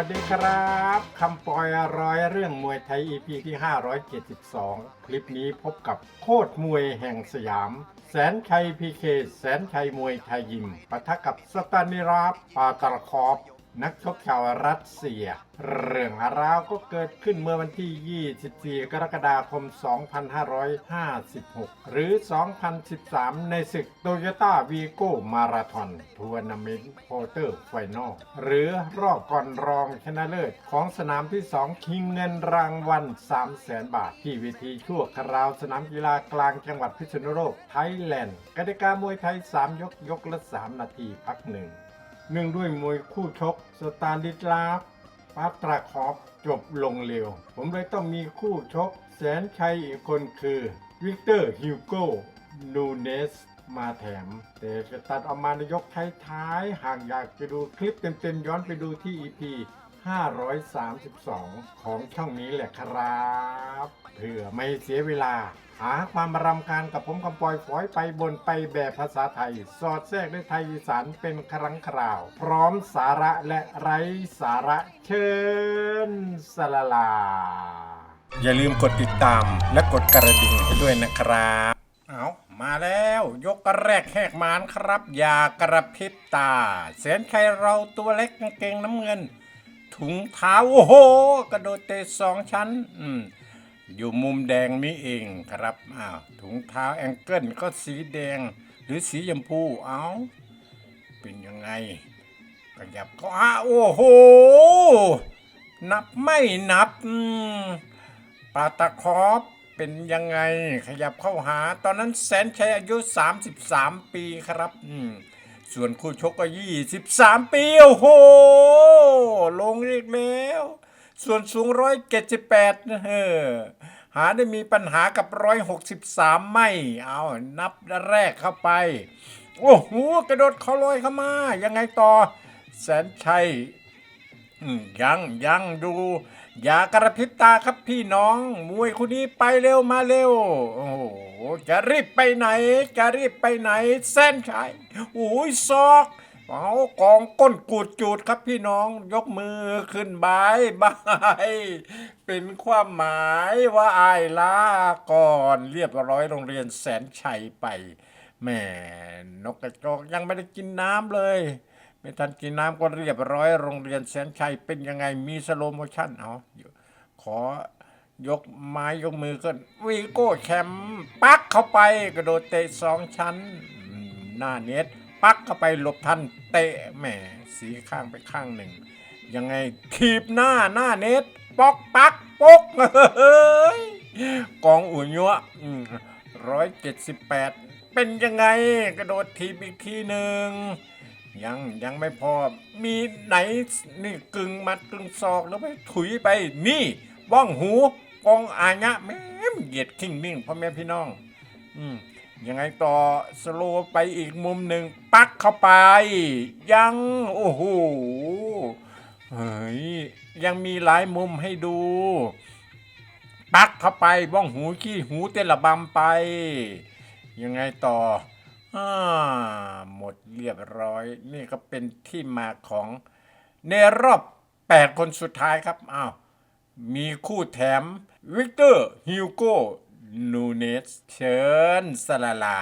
วัสดีครับคำปอยร้อยเรื่องมวยไทย EP ที่ 572 คลิปนี้พบกับโคตรมวยแห่งสยาม แสนชัยพีเคแสนชัยมวยไทยยิมปะทะกับสตานิราปาตะคอฟ นักชกชาวรัสเซีย เรื่องราวก็เกิดขึ้นเมื่อวันที่ 24 กรกฎาคม 2556 หรือ 2013 ในศึกโตโยต้าวีโก้มาราธอนทัวร์นาเมนต์โพเตอร์ไฟนอลหรือรอบก่อนรองชนะเลิศของสนามที่2ชิงเงินรางวัล 300,000 บาท ที่เวิธีชั่วคราวสนามกีฬากลางจังหวัดพิษณุโลกไทยแลนด์กติกามวยไทย 3 ยกยกละ 3 นาทีพักหนึ่ง เนื่องด้วยมวยคู่ชกสตาร์ดิสลาฟปาตราคอฟจบลงเร็ว ผมเลยต้องมีคู่ชกแสนชัยอีกคนคือวิกเตอร์ฮิวโก้นูเนสมาแถม แต่จะตัดออกมาในยกท้ายๆหากอยากจะดูคลิปเต็มๆย้อนไปดูที่ EP 532 ของช่องนี้แหละครับ เพื่อไม่เสียเวลา หาความรำคาญกับผมกำปอยฝอยไปบนไปแบบภาษาไทย สอดแทรกด้วยไทยอีสานเป็นครั้งคราว พร้อมสาระและไร้สาระเชิญสลาลา อย่าลืมกดติดตามและกดกระดิ่งให้ด้วยนะครับเอามาแล้ว ยกแรกแหกมานครับ อย่ากระพริบตาแสนชัยเราตัวเล็กกางเกงน้ำเงิน ถุงเท้าโอ้โหกระโดดเตะสองชั้น อืมอยู่มุมแดงนี้เองครับอ้าวถุงเท้าแองเกิลก็สีแดง หรือสีชมพูเอาเป็นยังไงขยับก็อ้าโอ้โห นับไม่นับอืมปาตาคอฟเป็นยังไงขยับเข้าหา ตอนนั้นแสนชัยอายุ 33 ปีครับ อืม ส่วนคู่ชกก็ 23 ปี โอ้โห ลงอีกแล้ว ส่วนสูงร้อยเจ็ดสิบแปดเอหาได้มีปัญหากับร้อยหกสิบสามไม่ เอานับแรกเข้าไป โอ้โห กระโดดเขาลอยเข้ามา ยังไงต่อ แสนชัยยังยังดู อย่ากระพริบตาครับพี่น้อง มวยคู่นี้ไปเร็วมาเร็ว โอ้โห จะรีบไปไหน จะรีบไปไหนแสนชัยโอ้ยซอกเอากองก้นกูดจูดครับพี่น้องยกมือขึ้นบายบายเป็นความหมายว่าอายลาก่อนเรียบร้อยโรงเรียนแสนชัยไปแม่นกกระจอกยังไม่ได้กินน้ำเลย ไม่ทันกินน้ำก็เรียบร้อยโรงเรียนแสนชัยเป็นยังไงมีสโลโมชั่นเอาขอยกไม้ยกมือก็วีโก้แชมป์ปักเข้าไปกระโดดเตะสองชั้น หน้าเน็ตปักเข้าไปหลบทันเตะแหมสีข้างไปข้างหนึ่ง ยังไงขีบหน้าหน้าเน็ตปอกปักปกเฮ้ยกองอุ่นยัวร้อยเจ็ดสิบแปดเป็นยังไงกระโดดทีบอีกทีหนึ่ง ยังยังไม่พอ มีไหนนี่กึ่งมัดกึ่งศอกแล้วไปถุยไป นี่บ้องหูกองอายะแม่เหยียดขิงนิ่งพ่อแม่พี่น้อง อืมยังไงต่อสโลว์ไปอีกมุมหนึ่งปักเข้าไป ยัง โอ้โหเฮ้ยยังมีหลายมุมให้ดู ปักเข้าไปบ้องหูขี้หูเต้นระบำไป ยังไงต่อ อาหมดเรียบร้อย นี่ก็เป็นที่มาของในรอบ 8 คนสุดท้ายครับอ้าวมีคู่แถม วิกเตอร์ฮิวโกนูเนสเชิญสลาลา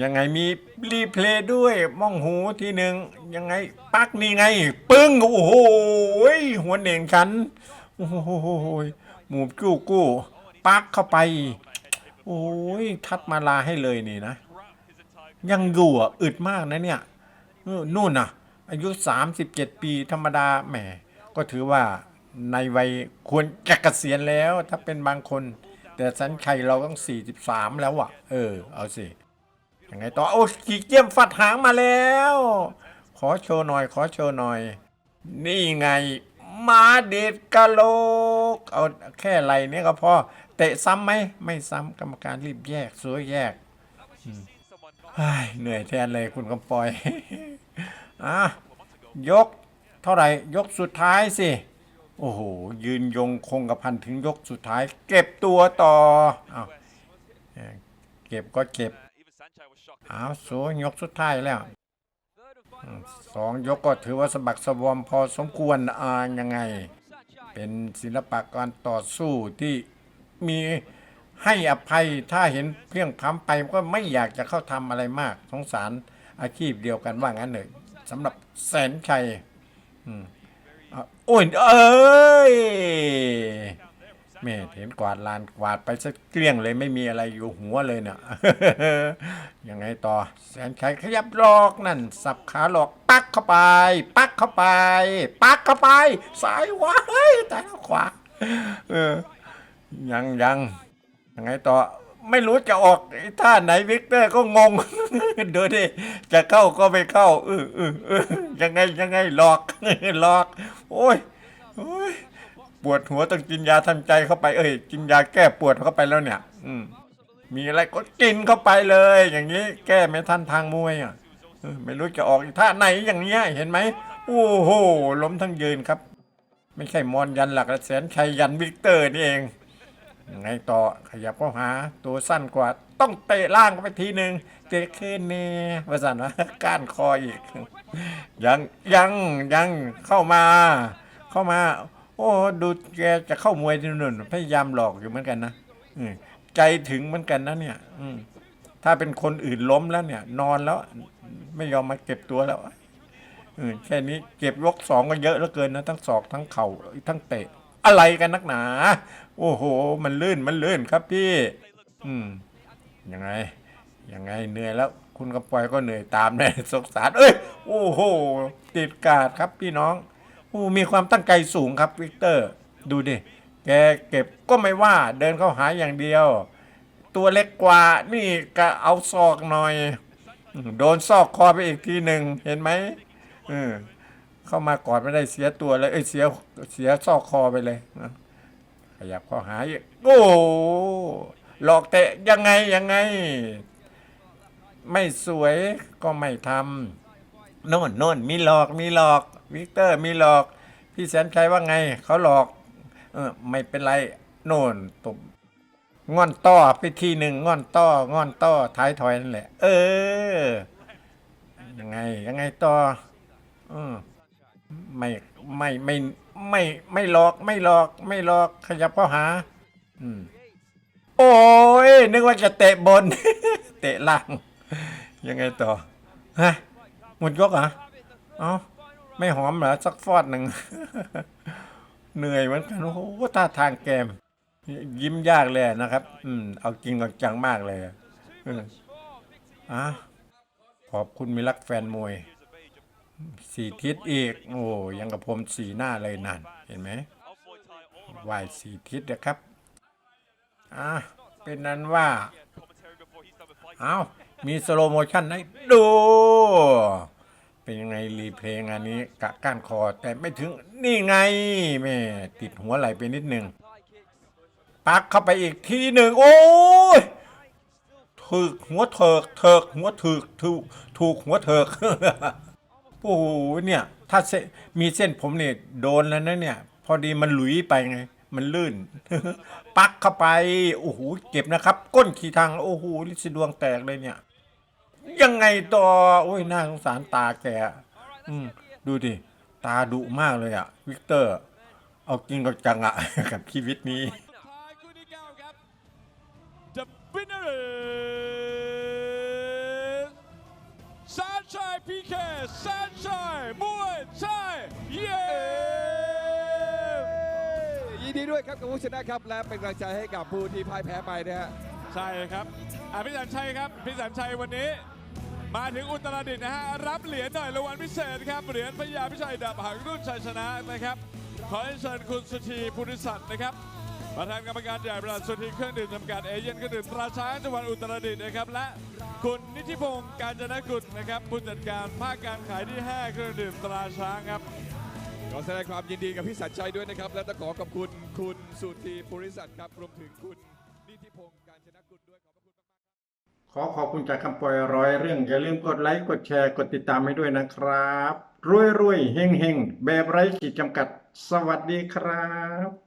ยังไงมีรีเพลย์ด้วยมองหูทีหนึ่งยังไง ปักนี่ไง ปึ้ง โอ้โหยหัวเหน่งฉัน โอ้โหยหมูกู้กู้ ปักเข้าไป โอ้ย ทัดมาลาให้เลยนี่นะ ยังอยู่อะอึดมากนะเนี่ยนู่นน่ะอายุ 37 ปีธรรมดาแหม ก็ถือว่าในวัยควรจะเกษียณแล้ว ถ้าเป็นบางคน แต่สันชัยเราต้อง 43 แล้วอะ เออ เอาสิยังไงต่อ โอ้ขีเจียมฟัดหางมาแล้ว ขอโชว์หน่อย ขอโชว์หน่อย นี่ไงมาเด็ดกะโหลก เอาแค่ไหลเนี่ยก็พอ เตะซ้ำไหม ไม่ซ้ำกรรมการรีบแยก สวยแยก เหนื่อยแทนเลยคุณกำปอยอะยกเท่าไหร่ยกสุดท้ายสิ โอ้โห ยืนยงคงกระพันถึงยกสุดท้าย เก็บตัวต่ออ้าวเอเก็บก็เก็บอ้าวสวยยกสุดท้ายแล้วสองยกก็ถือว่าสะบักสะบอมพอสมควรอ่ายังไง เป็นศิลปะการต่อสู้ที่มี ให้อภัยถ้าเห็นเพียงพ้ำไปก็ไม่อยากจะเข้าทำอะไรมากสงสารอาชีพเดียวกันว่างั้นเลยสำหรับแสนชัยอืมอะโอ้ยเอ้ยแม่เห็นกวาดลานกวาดไปสักเกลี้ยงเลยไม่มีอะไรอยู่หัวเลยเนี่ยยังไงต่อ แสนชัยขยับหลอกนั่น สับขาหลอก ปักเข้าไป ปักเข้าไป ปักเข้าไปซ้ายขวาเฮ้ยแต่ขวาเออยังยัง ยังไงต่อไม่รู้จะออกท่าไหนวิกเตอร์ก็งงดูดิจะเข้าก็ไม่เข้าเออเออเออยังไงยังไงหลอกหลอก โอ้ยโอ้ยปวดหัวต้องกินยาทำใจเข้าไปเอ้ยกินยาแก้ปวดเข้าไปแล้วเนี่ย อืมมีอะไรก็กินเข้าไปเลย อย่างนี้ แก้ไม่ทันทางมวยอะไม่รู้จะออกท่าไหนอย่างเนี้ยเห็นไหมโอ้โหล้มทั้งยืนครับ ไม่ใช่มอนยันหลักและแสนชัยยันวิกเตอร์นี่เอง ไงต่อขยับเข้าหาตัวสั้นกว่าต้องเตะล่างไปทีหนึ่งเตะขึ้นเน่ประสานว่าก้านคออีก ยังยังยังเข้ามา เข้ามา โอ้ดูแกจะเข้ามวยที่นู่นพยายามหลอกอยู่เหมือนกันนะอใจถึงเหมือนกันนะเนี่ยอืถ้าเป็นคนอื่นล้มแล้วเนี่ย นอนแล้ว ไม่ยอมมาเก็บตัวแล้วออแค่นี้เก็บยกสองก็เยอะเหลือเกินนะทั้งศอกทั้งเข่าทั้งเตะ อะไรกันนักหนา โอ้โห มันลื่นมันลื่นครับพี่ อืมยังไงยังไงเหนื่อยแล้ว คุณกระปอยก็เหนื่อยตามแน่สงสารเอ้ยโอ้โหติดกาดครับพี่น้องโอ้มีความตั้งใจสูงครับวิกเตอร์ ดูดิแกเก็บก็ไม่ว่าเดินเข้าหาอย่างเดียว ตัวเล็กกว่านี่ก็เอาศอกหน่อย โดนซอกคอไปอีกทีหนึ่งเห็นไหมเออ เข้ามากอดไม่ได้เสียตัวเลยเอ้ยเสียเสียซอกคอไปเลยนะขยับเข้าหาอีกโอ้หลอกเตะยังไงยังไง ไม่สวยก็ไม่ทำโน่นโน่นมีหลอกมีหลอก วิกเตอร์มีหลอก พี่แสนชัยว่าไง เขาหลอกเออไม่เป็นไร โน่นตบงอนต้อไปทีหนึ่งงอนต้องอนต้อท้ายถอยนั่นแหละ เออยังไงยังไงต่ออืม ไม่ไม่ไม่ไม่ไม่หลอกไม่หลอกไม่หลอกขยับเข้าหา อืม โอ้ยนึกว่าจะเตะบน เตะล่าง ยังไงต่อฮะหมดยกเหรอเอ้าไม่หอมเหรอสักฟอดหนึ่ง เหนื่อยเหมือนกันโอ้โหท่าทางแกม ยิ้มยากเลยนะครับ อืม เอาจริงเอาจังมากเลยอะอะขอบคุณมิรักแฟนมวย สี่ทิศอีก โอ้ยังกับผมสีหน้าเลยนั่น เห็นไหมไหวสี่ทิศนะครับ อะ เป็นนั้นว่า เอามีสโลโมชั่นให้ดู เป็นยังไงรีเพลงอันนี้กะก้านคอแต่ไม่ถึงนี่ไงแม่ติดหัวไหลไปนิดหนึ่งปักเข้าไปอีกทีหนึ่งโอ้ยถึกหัวเถิกเถิกหัวถึกถูกถูกหัวเถิก โอ้โหเนี่ย ถ้าเส้นมีเส้นผมเนี่ยโดนแล้วนะเนี่ย พอดีมันหลุยไปไง มันลื่น ปักเข้าไป โอ้โหเจ็บนะครับ ก้นขี่ทางโอ้โหลิซดวงแตกเลยเนี่ย ยังไงต่อโอ้ยน่าสงสารตาแกอืมดูดิตาดุมากเลยอะวิกเตอร์ เอากินกับจังอะกับชีวิตนี้ Sunshine PK Sunshine มวยไทยเย้ยินดีด้วยครับกับผู้ชนะครับ และเป็นกำลังใจให้กับผู้ที่พ่ายแพ้ไปนะฮะใช่ครับอะพี่สันชัยครับพี่สันชัยวันนี้ มาถึงอุตรดิตถ์นะฮะรับเหรียญหน่อยรางวัลพิเศษครับเหรียญพญาพิชัยดาบหางรุ่นชัยชนะนะครับขอเชิญคุณสุธีภูริสัตว์นะครับ ประธานกรรมการใหญ่บริษัทสุธีเครื่องดื่มจำกัดเอเย่นเครื่องดื่มตราช้างจังหวัดอุตรดิตถ์นะครับและคุณนิติพงศ์การจนกุลนะครับผู้จัดการภาคการขายที่ 5 เครื่องดื่มตราช้างครับขอแสดงความยินดีกับพี่สัญชัยด้วยนะครับ และต้องขอขอบคุณคุณสุธีภูริสัตว์ครับรวมถึงคุณนิติพงศ์การชนะกุลด้วยขอบพระคุณมากๆขอขอบคุณจากคำปล่อยร้อยเรื่อง อย่าลืมกดไลค์กดแชร์กดติดตามให้ด้วยนะครับรวยรวยเฮงเฮงแบบไร้ขีดจำกัด สวัสดีครับ